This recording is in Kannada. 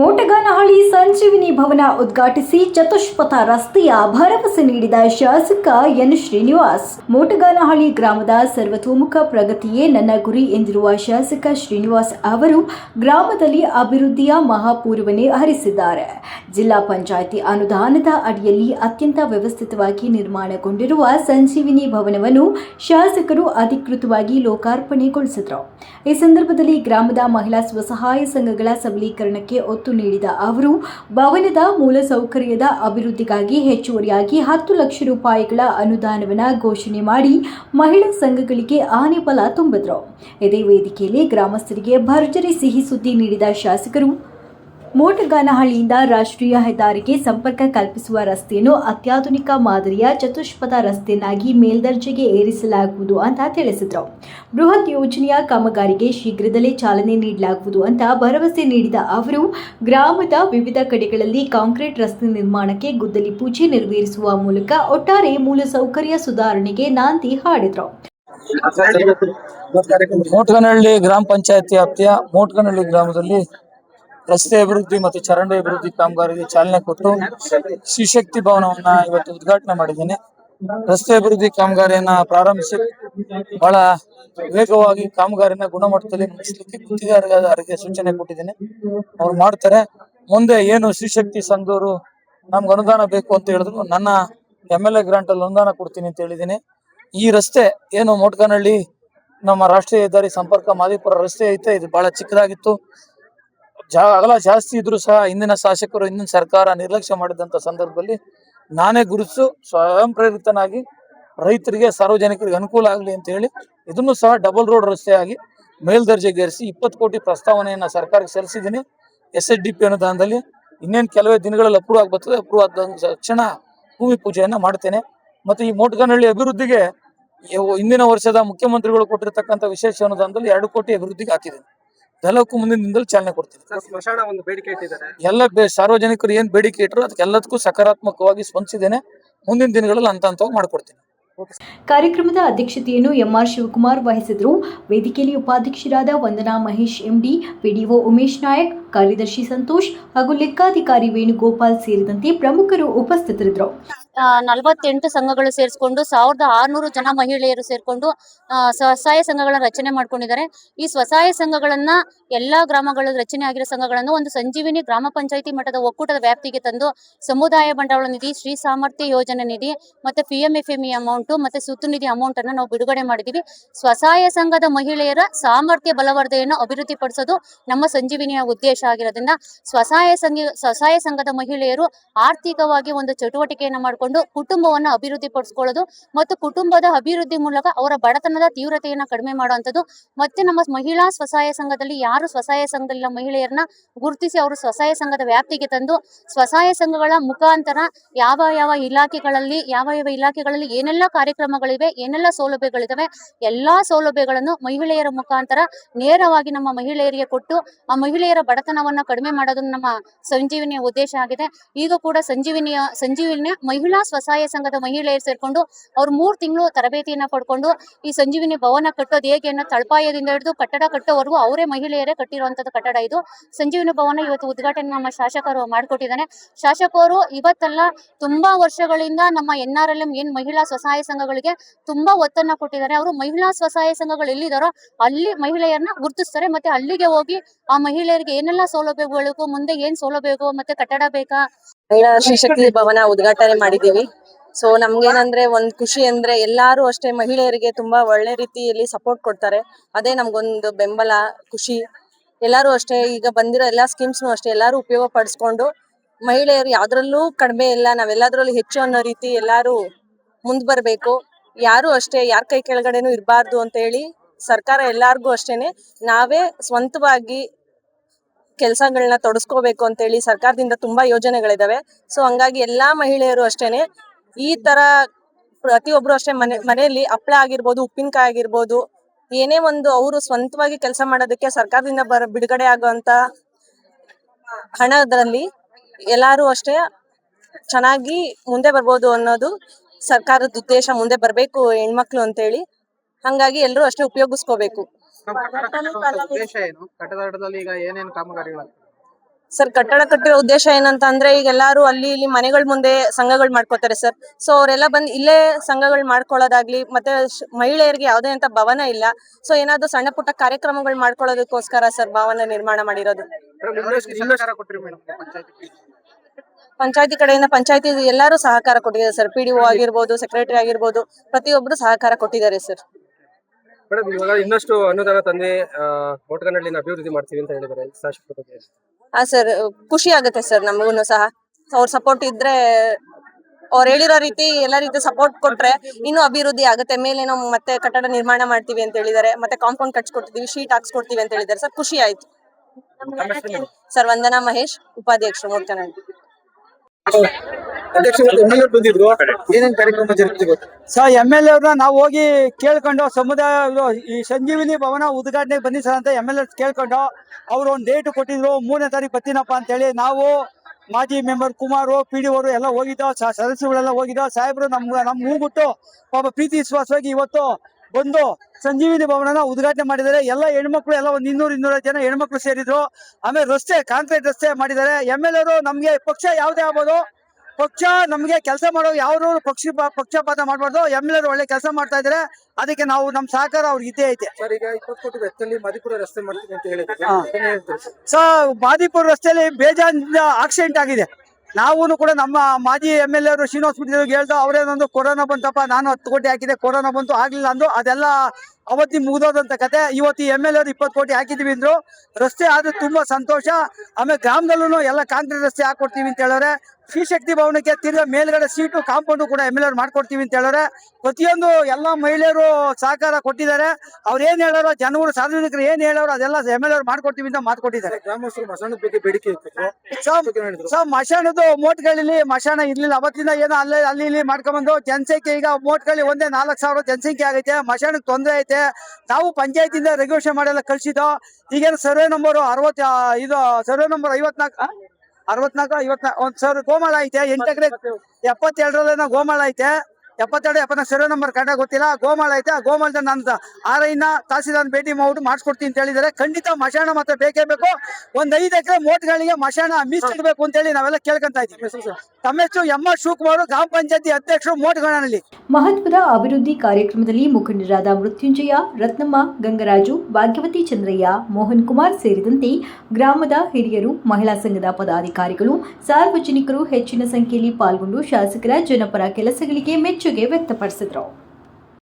ಮೋಟಗಾನಹಳ್ಳಿ ಸಂಜೀವಿನಿ ಭವನ ಉದ್ಘಾಟಿಸಿ ಚತುಷ್ಪಥ ರಸ್ತೆಯ ಭರವಸೆ ನೀಡಿದ ಶಾಸಕ ಎನ್ ಶ್ರೀನಿವಾಸ್. ಮೋಟಗಾನಹಳ್ಳಿ ಗ್ರಾಮದ ಸರ್ವತೋಮುಖ ಪ್ರಗತಿಯೇ ನನ್ನ ಗುರಿ ಎಂದಿರುವ ಶಾಸಕ ಶ್ರೀನಿವಾಸ್ ಅವರು ಗ್ರಾಮದಲ್ಲಿ ಅಭಿವೃದ್ಧಿಯ ಮಹಾಪೂರ್ವನೆ ಹರಿಸಿದ್ದಾರೆ. ಜಿಲ್ಲಾ ಪಂಚಾಯಿತಿ ಅನುದಾನದ ಅಡಿಯಲ್ಲಿ ಅತ್ಯಂತ ವ್ಯವಸ್ಥಿತವಾಗಿ ನಿರ್ಮಾಣಗೊಂಡಿರುವ ಸಂಜೀವಿನಿ ಭವನವನ್ನು ಶಾಸಕರು ಅಧಿಕೃತವಾಗಿ ಲೋಕಾರ್ಪಣೆಗೊಳಿಸಿದರು. ಈ ಸಂದರ್ಭದಲ್ಲಿ ಗ್ರಾಮದ ಮಹಿಳಾ ಸ್ವಸಹಾಯ ಸಂಘಗಳ ಸಬಲೀಕರಣಕ್ಕೆ ಒತ್ತು ನೀಡಿದ ಅವರು, ಭವನದ ಮೂಲಸೌಕರ್ಯದ ಅಭಿವೃದ್ಧಿಗಾಗಿ ಹೆಚ್ಚುವರಿಯಾಗಿ ಹತ್ತು ಲಕ್ಷ ರೂಪಾಯಿಗಳ ಅನುದಾನವನ್ನು ಘೋಷಣೆ ಮಾಡಿ ಮಹಿಳಾ ಸಂಘಗಳಿಗೆ ಆನೆ ಬಲ ತುಂಬಿದರು. ಇದೇ ವೇದಿಕೆಯಲ್ಲಿ ಗ್ರಾಮಸ್ಥರಿಗೆ ಭರ್ಜರಿ ಸಿಹಿ ಸುದ್ದಿ ನೀಡಿದ ಶಾಸಕರು ಮೋಟಗಾನಹಳ್ಳಿಯಿಂದ ರಾಷ್ಟ್ರೀಯ ಹೆದ್ದಾರಿಗೆ ಸಂಪರ್ಕ ಕಲ್ಪಿಸುವ ರಸ್ತೆಯನ್ನು ಅತ್ಯಾಧುನಿಕ ಮಾದರಿಯ ಚತುಷ್ಪಥ ರಸ್ತೆಯನ್ನಾಗಿ ಮೇಲ್ದರ್ಜೆಗೆ ಏರಿಸಲಾಗುವುದು ಅಂತ ತಿಳಿಸಿದರು. ಬೃಹತ್ ಯೋಜನೆಯ ಕಾಮಗಾರಿಗೆ ಶೀಘ್ರದಲ್ಲೇ ಚಾಲನೆ ನೀಡಲಾಗುವುದು ಅಂತ ಭರವಸೆ ನೀಡಿದ ಅವರು, ಗ್ರಾಮದ ವಿವಿಧ ಕಡೆಗಳಲ್ಲಿ ಕಾಂಕ್ರೀಟ್ ರಸ್ತೆ ನಿರ್ಮಾಣಕ್ಕೆ ಗುದ್ದಲಿ ಪೂಜೆ ನೆರವೇರಿಸುವ ಮೂಲಕ ಒಟ್ಟಾರೆ ಮೂಲಸೌಕರ್ಯ ಸುಧಾರಣೆಗೆ ನಾಂದಿ ಹಾಡಿದರು. ಮೋಟ್ಗನಹಳ್ಳಿ ಗ್ರಾಮ ಪಂಚಾಯತಿ ವ್ಯಾಪ್ತಿಯ ಮೋಟ್ಗನಹಳ್ಳಿ ಗ್ರಾಮದಲ್ಲಿ ರಸ್ತೆ ಅಭಿವೃದ್ಧಿ ಮತ್ತು ಚರಂಡಿ ಅಭಿವೃದ್ಧಿ ಕಾಮಗಾರಿಗೆ ಚಾಲನೆ ಕೊಟ್ಟು ಶ್ರೀಶಕ್ತಿ ಭವನವನ್ನ ಇವತ್ತು ಉದ್ಘಾಟನೆ ಮಾಡಿದ್ದೇನೆ. ರಸ್ತೆ ಅಭಿವೃದ್ಧಿ ಕಾಮಗಾರಿಯನ್ನ ಪ್ರಾರಂಭಿಸಿ ಬಹಳ ವೇಗವಾಗಿ ಕಾಮಗಾರಿನ ಗುಣಮಟ್ಟದಲ್ಲಿ ಮುಗಿಸಲಿಕ್ಕೆ ಗುತ್ತಿಗೆದಾರರಿಗೆ ಸೂಚನೆ ಕೊಟ್ಟಿದ್ದೇನೆ. ಅವ್ರು ಮಾಡ್ತಾರೆ. ಮುಂದೆ ಏನು ಶ್ರೀಶಕ್ತಿ ಸಂಘದವರು ನಮ್ಗೆ ಅನುದಾನ ಬೇಕು ಅಂತ ಹೇಳಿದ್ರು. ನನ್ನ ಎಂ ಎಲ್ ಎ ಗ್ರಾಂಟ್ ಅಲ್ಲಿ ಅನುದಾನ ಕೊಡ್ತೀನಿ ಅಂತ ಹೇಳಿದ್ದೀನಿ. ಈ ರಸ್ತೆ ಏನು ಮೋಟ್ಕನಹಳ್ಳಿ ನಮ್ಮ ರಾಷ್ಟ್ರೀಯ ಹೆದ್ದಾರಿ ಸಂಪರ್ಕ ಮಾದಿಪುರ ರಸ್ತೆ ಐತೆ. ಇದು ಬಹಳ ಚಿಕ್ಕದಾಗಿತ್ತು. ಅಗಲ ಜಾಸ್ತಿ ಇದ್ರು ಸಹ ಹಿಂದಿನ ಶಾಸಕರು, ಹಿಂದಿನ ಸರ್ಕಾರ ನಿರ್ಲಕ್ಷ್ಯ ಮಾಡಿದಂತ ಸಂದರ್ಭದಲ್ಲಿ ನಾನೇ ಗುರುತಿಸು, ಸ್ವಯಂ ಪ್ರೇರಿತನಾಗಿ ರೈತರಿಗೆ, ಸಾರ್ವಜನಿಕರಿಗೆ ಅನುಕೂಲ ಆಗಲಿ ಅಂತ ಹೇಳಿ ಇದನ್ನು ಸಹ ಡಬಲ್ ರೋಡ್ ರಸ್ತೆಯಾಗಿ ಮೇಲ್ದರ್ಜೆಗೇರಿಸಿ ಇಪ್ಪತ್ತು ಕೋಟಿ ಪ್ರಸ್ತಾವನೆಯನ್ನ ಸರ್ಕಾರಕ್ಕೆ ಸಲ್ಲಿಸಿದ್ದೀನಿ. ಎಸ್ ಎಸ್ ಡಿ ಪಿ ಅನುದಾನದಲ್ಲಿ ಇನ್ನೇನು ಕೆಲವೇ ದಿನಗಳಲ್ಲಿ ಅಪ್ರೂವ್ ಆಗಿ ಅಪ್ರೂವ್ ಆದ ತಕ್ಷಣ ಭೂಮಿ ಪೂಜೆಯನ್ನ ಮಾಡ್ತೇನೆ. ಮತ್ತೆ ಈ ಮೋಟ್ಗನಹಳ್ಳಿ ಅಭಿವೃದ್ಧಿಗೆ, ಹಿಂದಿನ ವರ್ಷದ ಮುಖ್ಯಮಂತ್ರಿಗಳು ಕೊಟ್ಟಿರತಕ್ಕಂಥ ವಿಶೇಷ ಅನುದಾನದಲ್ಲಿ ಎರಡು ಕೋಟಿ ಅಭಿವೃದ್ಧಿಗೆ ಹಾಕಿದ್ದೀನಿ. ಎಲ್ಲಕ್ಕೂ ಮುಂದಿನ ದಿನದಲ್ಲಿ ಚಾಲನೆ ಕೊಡ್ತೀವಿ ಸರ್, ಸ್ಮಶಾನ ಒಂದು ಬೇಡಿಕೆ ಇಟ್ಟಿದ್ದಾರೆ. ಎಲ್ಲ ಬೇ ಸಾರ್ವಜನಿಕರು ಏನ್ ಬೇಡಿಕೆ ಇಟ್ಟರು ಅದಕ್ಕೆಲ್ಲದಕ್ಕೂ ಸಕಾರಾತ್ಮಕವಾಗಿ ಸ್ಪಂದಿಸಿದ್ದೇನೆ. ಮುಂದಿನ ದಿನಗಳಲ್ಲಿ ಹಂತ ಹಂತವಾಗಿ ಮಾಡ್ಕೊಡ್ತೀನಿ. ಕಾರ್ಯಕ್ರಮದ ಅಧ್ಯಕ್ಷತೆಯನ್ನು ಎಂಆರ್ ಶಿವಕುಮಾರ್ ವಹಿಸಿದರು. ವೇದಿಕೆಯಲ್ಲಿ ಉಪಾಧ್ಯಕ್ಷರಾದ ವಂದನಾ ಮಹೇಶ್ ಎಂಡಿ ಪಿಡಿಒ ಉಮೇಶ್ ನಾಯಕ್ ಕಾರ್ಯದರ್ಶಿ ಸಂತೋಷ್ ಹಾಗೂ ಲೆಕ್ಕಾಧಿಕಾರಿ ವೇಣುಗೋಪಾಲ್ ಸೇರಿದಂತೆ ಪ್ರಮುಖರು ಉಪಸ್ಥಿತರಿದ್ದರು. ನಲವತ್ತೆಂಟು ಸಂಘಗಳು ಸೇರಿಸಿಕೊಂಡು ಸಾವಿರದ ಆರುನೂರು ಜನ ಮಹಿಳೆಯರು ಸೇರ್ಕೊಂಡು ಸ್ವಸಹಾಯ ಸಂಘಗಳ ರಚನೆ ಮಾಡ್ಕೊಂಡಿದ್ದಾರೆ. ಈ ಸ್ವಸಹಾಯ ಸಂಘಗಳನ್ನ ಎಲ್ಲಾ ಗ್ರಾಮಗಳ ರಚನೆ ಆಗಿರೋ ಸಂಘಗಳನ್ನು ಒಂದು ಸಂಜೀವಿನಿ ಗ್ರಾಮ ಪಂಚಾಯಿತಿ ಮಟ್ಟದ ಒಕ್ಕೂಟದ ವ್ಯಾಪ್ತಿಗೆ ತಂದು ಸಮುದಾಯ ಬಂಡವಾಳ ನಿಧಿ, ಶ್ರೀ ಸಾಮರ್ಥ್ಯ ಯೋಜನೆ ನಿಧಿ ಮತ್ತೆ P M F M amount ಮತ್ತೆ ಸುತ್ತು ನಿಧಿ ಅಮೌಂಟ್ ಅನ್ನ ನಾವು ಬಿಡುಗಡೆ ಮಾಡಿದೀವಿ. ಸ್ವಸಹಾಯ ಸಂಘದ ಮಹಿಳೆಯರ ಸಾಮರ್ಥ್ಯ ಬಲವರ್ಧನೆಯನ್ನು ಅಭಿವೃದ್ಧಿಪಡಿಸೋದು ನಮ್ಮ ಸಂಜೀವಿನಿಯ ಉದ್ದೇಶ ಆಗಿರೋದ್ರಿಂದ ಸ್ವಸಹಾಯ ಸಂಘ, ಸ್ವಸಹಾಯ ಸಂಘದ ಮಹಿಳೆಯರು ಆರ್ಥಿಕವಾಗಿ ಒಂದು ಚಟುವಟಿಕೆಯನ್ನ ಮಾಡಿಕೊಂಡು ಕುಟುಂಬವನ್ನ ಅಭಿವೃದ್ಧಿ ಪಡಿಸ್ಕೊಳ್ಳೋದು ಮತ್ತು ಕುಟುಂಬದ ಅಭಿವೃದ್ಧಿ ಮೂಲಕ ಅವರ ಬಡತನದ ತೀವ್ರತೆಯನ್ನ ಕಡಿಮೆ ಮಾಡುವಂಥದ್ದು. ಮತ್ತೆ ನಮ್ಮ ಮಹಿಳಾ ಸ್ವಸಹಾಯ ಸಂಘದಲ್ಲಿ ಯಾರು ಸ್ವಸಹಾಯ ಸಂಘದಲ್ಲಿನ ಮಹಿಳೆಯರನ್ನ ಗುರುತಿಸಿ ಅವರು ಸ್ವಸಹಾಯ ಸಂಘದ ವ್ಯಾಪ್ತಿಗೆ ತಂದು ಸ್ವಸಹಾಯ ಸಂಘಗಳ ಮುಖಾಂತರ ಯಾವ ಯಾವ ಇಲಾಖೆಗಳಲ್ಲಿ ಯಾವ ಯಾವ ಇಲಾಖೆಗಳಲ್ಲಿ ಏನೆಲ್ಲ ಕಾರ್ಯಕ್ರಮಗಳಿವೆ, ಏನೆಲ್ಲ ಸೌಲಭ್ಯಗಳಿದಾವೆ, ಎಲ್ಲಾ ಸೌಲಭ್ಯಗಳನ್ನು ಮಹಿಳೆಯರ ಮುಖಾಂತರ ನೇರವಾಗಿ ನಮ್ಮ ಮಹಿಳೆಯರಿಗೆ ಕೊಟ್ಟು ಆ ಮಹಿಳೆಯರ ಬಡತನವನ್ನ ಕಡಿಮೆ ಮಾಡೋದು ನಮ್ಮ ಸಂಜೀವಿನಿಯ ಉದ್ದೇಶ ಆಗಿದೆ. ಈಗ ಕೂಡ ಸಂಜೀವಿನಿಯ ಸಂಜೀವಿನಿಯ ಮಹಿಳಾ ಸ್ವಸಹಾಯ ಸಂಘದ ಮಹಿಳೆಯರು ಸೇರ್ಕೊಂಡು ಅವ್ರು ಮೂರ್ ತಿಂಗಳು ತರಬೇತಿಯನ್ನ ಪಡ್ಕೊಂಡು ಈ ಸಂಜೀವಿನಿ ಭವನ ಕಟ್ಟೋದು ಹೇಗೆ ಅನ್ನೋ ತಳಪಾಯದಿಂದ ಹಿಡಿದು ಕಟ್ಟಡ ಕಟ್ಟೋವರೆಗೂ ಅವರೇ ಮಹಿಳೆಯರೇ ಕಟ್ಟಿರುವಂತದ್ದು ಕಟ್ಟಡ ಇದು. ಸಂಜೀವಿನಿ ಭವನ ಇವತ್ತು ಉದ್ಘಾಟನೆ ನಮ್ಮ ಶಾಸಕರು ಮಾಡಿಕೊಟ್ಟಿದ್ದಾನೆ. ಶಾಸಕರು ಇವತ್ತಲ್ಲ ತುಂಬಾ ವರ್ಷಗಳಿಂದ ನಮ್ಮ ಎನ್ ಆರ್ ಎಲ್ ಎಂ ಏನ್ ಮಹಿಳಾ ಸ್ವಸಹಾಯ ಸಂಘಗಳಿಗೆ ತುಂಬಾ ಒತ್ತನ್ನ ಕೊಟ್ಟಿದ್ದಾರೆ. ಅವರು ಮಹಿಳಾ ಸ್ವಸಹಾಯ ಸಂಘಗಳು ಎಲ್ಲಿದಾರೋ ಅಲ್ಲಿ ಮಹಿಳೆಯರನ್ನ ಗುರುತಿಸ್ತಾರೆ. ಮತ್ತೆ ಅಲ್ಲಿಗೆ ಹೋಗಿ ಆ ಮಹಿಳೆಯರಿಗೆ ಏನೆಲ್ಲ ಸೌಲಭ್ಯಗಳು ಮುಂದೆ ಏನ್ ಸೌಲಭ್ಯ ಮತ್ತೆ ಕಟ್ಟಡ ಬೇಕಾ? ಮಹಿಳಾ ಶ್ರೀಶಕ್ತಿ ಭವನ ಉದ್ಘಾಟನೆ ಮಾಡಿದೀವಿ ಸೊ ನಮ್ಗೇನಂದ್ರೆ ಒಂದ್ ಖುಷಿ ಅಂದ್ರೆ ಎಲ್ಲಾರು ಅಷ್ಟೇ ಮಹಿಳೆಯರಿಗೆ ತುಂಬಾ ಒಳ್ಳೆ ರೀತಿಯಲ್ಲಿ ಸಪೋರ್ಟ್ ಕೊಡ್ತಾರೆ. ಅದೇ ನಮ್ಗೊಂದು ಬೆಂಬಲ ಖುಷಿ. ಎಲ್ಲಾರು ಅಷ್ಟೇ ಈಗ ಬಂದಿರೋ ಎಲ್ಲಾ ಸ್ಕೀಮ್ಸ್ನು ಅಷ್ಟೇ ಎಲ್ಲಾರು ಉಪಯೋಗ ಪಡಿಸ್ಕೊಂಡು ಮಹಿಳೆಯರು ಯಾವ್ದ್ರಲ್ಲೂ ಕಡಿಮೆ ಇಲ್ಲ ನಾವೆಲ್ಲದ್ರಲ್ಲೂ ಹೆಚ್ಚು ಅನ್ನೋ ರೀತಿ ಎಲ್ಲಾರು ಮುಂದ್ ಬರ್ಬೇಕು. ಯಾರು ಅಷ್ಟೇ ಯಾರ ಕೈ ಕೆಳಗಡೆನೂ ಇರಬಾರ್ದು ಅಂತ ಹೇಳಿ ಸರ್ಕಾರ ಎಲ್ಲಾರ್ಗೂ ಅಷ್ಟೇನೆ ನಾವೇ ಸ್ವಂತವಾಗಿ ಕೆಲಸಗಳನ್ನ ತೊಡಸ್ಕೋಬೇಕು ಅಂತ ಹೇಳಿ ಸರ್ಕಾರದಿಂದ ತುಂಬಾ ಯೋಜನೆಗಳಿದಾವೆ. ಸೊ ಹಂಗಾಗಿ ಎಲ್ಲಾ ಮಹಿಳೆಯರು ಅಷ್ಟೇನೆ ಈ ತರ ಪ್ರತಿಯೊಬ್ರು ಅಷ್ಟೇ ಮನೆ, ಮನೆಯಲ್ಲಿ ಹಪ್ಳ ಆಗಿರ್ಬೋದು, ಉಪ್ಪಿನಕಾಯಿ ಆಗಿರ್ಬೋದು, ಏನೇ ಒಂದು ಅವರು ಸ್ವಂತವಾಗಿ ಕೆಲಸ ಮಾಡೋದಕ್ಕೆ ಸರ್ಕಾರದಿಂದ ಬರ, ಬಿಡುಗಡೆ ಆಗುವಂತ ಹಣದಲ್ಲಿ ಎಲ್ಲಾರು ಅಷ್ಟೇ ಚೆನ್ನಾಗಿ ಮುಂದೆ ಬರ್ಬೋದು ಅನ್ನೋದು ಸರ್ಕಾರದ ಉದ್ದೇಶ ಮುಂದೆ ಬರ್ಬೇಕು ಹೆಣ್ಮಕ್ಳು ಅಂತ ಹೇಳಿ ಹಂಗಾಗಿ ಎಲ್ಲರೂ ಅಷ್ಟೇ ಉಪಯೋಗಿಸ್ಕೋಬೇಕು. ಈಗ ಏನೇನು ಕಾಮಗಾರಿಗಳು? ಸರ್ ಕಟ್ಟಡ ಕಟ್ಟಿರೋ ಉದ್ದೇಶ ಏನಂತ ಅಂದ್ರೆ ಈಗ ಎಲ್ಲಾರು ಅಲ್ಲಿ ಇಲ್ಲಿ ಮನೆಗಳ ಮುಂದೆ ಸಂಘಗಳು ಮಾಡ್ಕೋತಾರೆ ಸರ್. ಸೊ ಅವರೆಲ್ಲ ಬಂದು ಇಲ್ಲೇ ಸಂಘಗಳು ಮಾಡ್ಕೊಳ್ಳೋದಾಗ್ಲಿ ಮತ್ತೆ ಮಹಿಳೆಯರಿಗೆ ಯಾವುದೇ ಅಂತ ಭವನ ಇಲ್ಲ. ಸೊ ಏನಾದ್ರು ಸಣ್ಣ ಪುಟ್ಟ ಕಾರ್ಯಕ್ರಮಗಳು ಮಾಡ್ಕೊಳ್ಳೋದಕ್ಕೋಸ್ಕರ ಸರ್ ಭವನ ನಿರ್ಮಾಣ ಮಾಡಿರೋದು. ಪಂಚಾಯತಿ ಕಡೆಯಿಂದ ಪಂಚಾಯತಿ ಎಲ್ಲರೂ ಸಹಕಾರ ಕೊಟ್ಟಿದ್ದಾರೆ ಸರ್. ಪಿ ಡಿ ಒ ಆಗಿರ್ಬೋದು ಸೆಕ್ರೆಟರಿ ಆಗಿರ್ಬೋದು ಪ್ರತಿಯೊಬ್ರು ಸಹಕಾರ ಕೊಟ್ಟಿದ್ದಾರೆ ಸರ್. ಮೇಡಮ್ ಇವಾಗ ಇನ್ನಷ್ಟು ಅನುದಾನ ತಂದೆ ಕೋಟಗನಹಳ್ಳಿನ ಅಭಿವೃದ್ಧಿ ಮಾಡ್ತೀವಿ ಅಂತ ಹೇಳಿದ್ದಾರೆ. ಶಾಸಕರ ಬಗ್ಗೆ ಹಾ ಸರ್ ಖುಷಿ ಆಗುತ್ತೆ ಸರ್ ನಮಗೂ ಸಹ. ಅವ್ರ ಸಪೋರ್ಟ್ ಇದ್ರೆ ಅವ್ರು ಹೇಳಿರೋ ರೀತಿ ಎಲ್ಲ ರೀತಿ ಸಪೋರ್ಟ್ ಕೊಟ್ರೆ ಇನ್ನೂ ಅಭಿವೃದ್ಧಿ ಆಗುತ್ತೆ. ಮೇಲೇನೋ ಮತ್ತೆ ಕಟ್ಟಡ ನಿರ್ಮಾಣ ಮಾಡ್ತೀವಿ ಅಂತ ಹೇಳಿದ್ದಾರೆ. ಮತ್ತೆ ಕಾಂಪೌಂಡ್ ಕಟ್ಸ್ಕೊಡ್ತೀವಿ ಶೀಟ್ ಹಾಕ್ಸ್ಕೊಡ್ತೀವಿ ಅಂತ ಹೇಳಿದ್ದಾರೆ. ಸರ್ ಖುಷಿ ಆಯ್ತು. ಸರ್ ವಂದನಾ ಮಹೇಶ್ ಉಪಾಧ್ಯಕ್ಷರು ಮೂರ್ಕನಹಳ್ಳಿ ಅಧ್ಯಕ್ಷ ಬಂದಿದ್ರು. ಏನೇನ್ ಕಾರ್ಯಕ್ರಮ ಸರ್ ಎಲ್ ಅವ್ರನ್ನ ನಾವು ಹೋಗಿ ಕೇಳ್ಕೊಂಡು ಸಮುದಾಯ ಈ ಸಂಜೀವಿನಿ ಭವನ ಉದ್ಘಾಟನೆಗೆ ಬನ್ನಿ ಸರ್ ಅಂತ ಎಂ ಎಲ್ ಎ ಕೇಳ್ಕೊಂಡು ಅವ್ರು ಒಂದು ಡೇಟ್ ಕೊಟ್ಟಿದ್ರು, ಮೂರನೇ ತಾರೀಕು ಬರ್ತೀನಪ್ಪ ಅಂತೇಳಿ ನಾವು ಮಾಜಿ ಮೆಂಬರ್ ಕುಮಾರು ಪಿ ಡಿ ಅವರು ಎಲ್ಲ ಹೋಗಿದ್ದೋ, ಸ- ಸದಸ್ಯರುಗಳೆಲ್ಲ ಹೋಗಿದ್ದೋ, ಸಾಹೇಬರು ನಮ್ಗೆ ನಮ್ಗೆ ಹೂಗುಟ್ಟು ಪಾಪ ಪ್ರೀತಿ ವಿಶ್ವಾಸವಾಗಿ ಇವತ್ತು ಬಂದು ಸಂಜೀವಿನಿ ಭವನನ ಉದ್ಘಾಟನೆ ಮಾಡಿದ್ದಾರೆ. ಎಲ್ಲ ಹೆಣ್ಮಕ್ಳು ಎಲ್ಲ ಒಂದು ಇನ್ನೂರು ಇನ್ನೂರ ಜನ ಹೆಣ್ಮಕ್ಳು ಸೇರಿದ್ರು. ಆಮೇಲೆ ರಸ್ತೆ, ಕಾಂಕ್ರೀಟ್ ರಸ್ತೆ ಮಾಡಿದ್ದಾರೆ. ಎಂ ಎಲ್ ಅವರು ನಮ್ಗೆ ಪಕ್ಷ ಯಾವುದೇ ಆಗ್ಬೋದು ಪಕ್ಷ ನಮ್ಗೆ ಕೆಲಸ ಮಾಡೋ ಯಾರು ಪಕ್ಷ ಪಕ್ಷಪಾತ ಮಾಡಬಾರ್ದು. ಎಂ ಎಲ್ ಒಳ್ಳೆ ಕೆಲಸ ಮಾಡ್ತಾ ಇದ್ರೆ. ಅದಕ್ಕೆ ನಾವು ನಮ್ ಸಹಕಾರ ಅವ್ರಿಗೆ ಇದ್ದೇ ಐತೆ. ಸರ್ ಮದಿಪುರ ರಸ್ತೆಯಲ್ಲಿ ಬೇಜಾನ್ ಆಕ್ಸಿಡೆಂಟ್ ಆಗಿದೆ. ನಾವು ಕೂಡ ನಮ್ಮ ಮಾಜಿ ಎಂ ಎಲ್ ಎರು ಶ್ರೀನಿವಾಸ್ ಬಿಟ್ಟಿದ್ರು ಹೇಳ್ದ ಅವ್ರೇನೊಂದು ಕೊರೋನಾ ಬಂತಪ್ಪ ನಾನು ಹತ್ತು ಕೋಟಿ ಹಾಕಿದೆ ಕೊರೋನಾ ಬಂತು ಆಗ್ಲಿಲ್ಲ ಅಂದ್ರು ಅದೆಲ್ಲ ಅವತ್ತಿ ಮುಗ್ದೋದಂತ ಕತೆ. ಇವತ್ತು ಎಂ ಎಲ್ ಎರು ಇಪ್ಪತ್ತು ಕೋಟಿ ಹಾಕಿದೀವಿ ಅಂದ್ರು ರಸ್ತೆ ಆದ್ರೆ ತುಂಬಾ ಸಂತೋಷ. ಆಮೇಲೆ ಗ್ರಾಮದಲ್ಲೂ ಎಲ್ಲ ಕಾಂಕ್ರೀಟ್ ರಸ್ತೆ ಹಾಕೊಡ್ತೀವಿ ಅಂತ ಹೇಳೋರೆ. ಶ್ರೀಶಕ್ತಿ ಭವನಕ್ಕೆ ತಿರ್ಗಾ ಮೇಲ್ಗಡೆ ಸೀಟು ಕಾಂಪೌಂಡ್ ಕೂಡ ಎಂ ಎಲ್ ಎರ್ ಮಾಡ್ಕೊಡ್ತೀವಿ ಅಂತ ಹೇಳೋರೆ ಪ್ರತಿಯೊಂದು ಎಲ್ಲ ಮಹಿಳೆಯರು ಸಹಕಾರ ಕೊಟ್ಟಿದ್ದಾರೆ. ಅವ್ರು ಏನ್ ಹೇಳೋರು ಜನಗಳು ಸಾರ್ವಜನಿಕರು ಏನ್ ಹೇಳೋರು ಅದೆಲ್ಲ ಎಂ ಎಲ್ ಎರ್ ಮಾಡ್ಕೊಡ್ತೀವಿ ಅಂತ ಮಾತು ಕೊಟ್ಟಿದ್ದಾರೆ. ಸೊ ಮಶಾಣದ್ದು ಮೋಟ್ಗಳಲ್ಲಿ ಮಶಾಣ ಇರ್ಲಿಲ್ಲ. ಅವತ್ತಿಂದ ಏನೋ ಅಲ್ಲೇ ಅಲ್ಲಿ ಇಲ್ಲಿ ಮಾಡ್ಕೊಂಡ್ಬಂದು ಜನಸಂಖ್ಯೆ ಈಗ ಮೋಟ್ಗಳಲ್ಲಿ ಒಂದೇ ನಾಲ್ಕು ಸಾವಿರ ಜನಸಂಖ್ಯೆ ಆಗೈತೆ. ಮಶಾನಕ್ಕೆ ತೊಂದರೆ ಐತೆ. ನಾವು ಪಂಚಾಯತಿಂದ ರೆಗ್ಯುಲೇಷನ್ ಮಾಡೆಲ್ಲ ಕಳ್ಸಿದ್ದು ಈಗೇನು ಸರ್ವೆ ನಂಬರ್ ಅರವತ್ತ ಇದು ಸರ್ವೆ ನಂಬರ್ ಐವತ್ನಾಲ್ಕು ಅರವತ್ನಾಲ್ಕು ಐವತ್ನಾಲ್ಕು ಒಂದ್ ಸಾವಿರ ಗೋಮಾಳ ಐತೆ ಎಂಟು ಎಕರೆ ಎಪ್ಪತ್ತೆರಡರಲ್ಲೇನೋ ಗೋಮಾಳ ಐತೆ. ಎಪ್ಪತ್ತೆರಡು ಎಪ್ಪತ್ನಾಲ್ಕು ಸರ್ವೆ ನಂಬರ್ ಕರೆಕ್ಟಾಗಿ ಗೊತ್ತಿಲ್ಲ. ಗೋಮಾಳ ಐತೆ. ಆ ಗೋಮಾಳದ ನಾನು ಆರೈನ ತಹಸೀಲ್ದಾರ್ ಭೇಟಿ ಮಾಡ್ಬಿಟ್ಟು ಮಾಡಿಸ್ಕೊಡ್ತೀನಿ ಅಂತ ಹೇಳಿದರೆ ಖಂಡಿತ ಮಶಾಣ ಮಾತ್ರ ಬೇಕೇ ಬೇಕು. ಒಂದ್ ಐದು ಎಕರೆ ಮೋಟ್ಗಳಿಗೆ ಮಶಾಣ ಮೀಸಲಿಡಬೇಕು ಅಂತ ಹೇಳಿ ನಾವೆಲ್ಲ ಕೇಳ್ಕೊಂತ ಇದ್ದೀವಿ. ತಮ್ಮ ಹೆಸರು ಎಂ ಆರ್ ಶಿವಕುಮಾರ್ ಗ್ರಾಮ ಪಂಚಾಯತಿ ಅಧ್ಯಕ್ಷರು ಮೋಟ್ಗಳಲ್ಲಿ ಮಹತ್ವದ ಅಭಿವೃದ್ಧಿ ಕಾರ್ಯಕ್ರಮದಲ್ಲಿ ಮುಖಂಡರಾದ ಮೃತ್ಯುಂಜಯ ರತ್ನಮ್ಮ ಗಂಗರಾಜು ಭಾಗ್ಯವತಿ ಚಂದ್ರಯ್ಯ ಮೋಹನ್ ಕುಮಾರ್ ಸೇರಿದಂತೆ ಗ್ರಾಮದ ಹಿರಿಯರು ಮಹಿಳಾ ಸಂಘದ ಪದಾಧಿಕಾರಿಗಳು ಸಾರ್ವಜನಿಕರು ಹೆಚ್ಚಿನ ಸಂಖ್ಯೆಯಲ್ಲಿ ಪಾಲ್ಗೊಂಡು ಶಾಸಕರ ಜನಪರ ಕೆಲಸಗಳಿಗೆ ಮೆಚ್ಚುಗೆ ವ್ಯಕ್ತಪಡಿಸಿದರು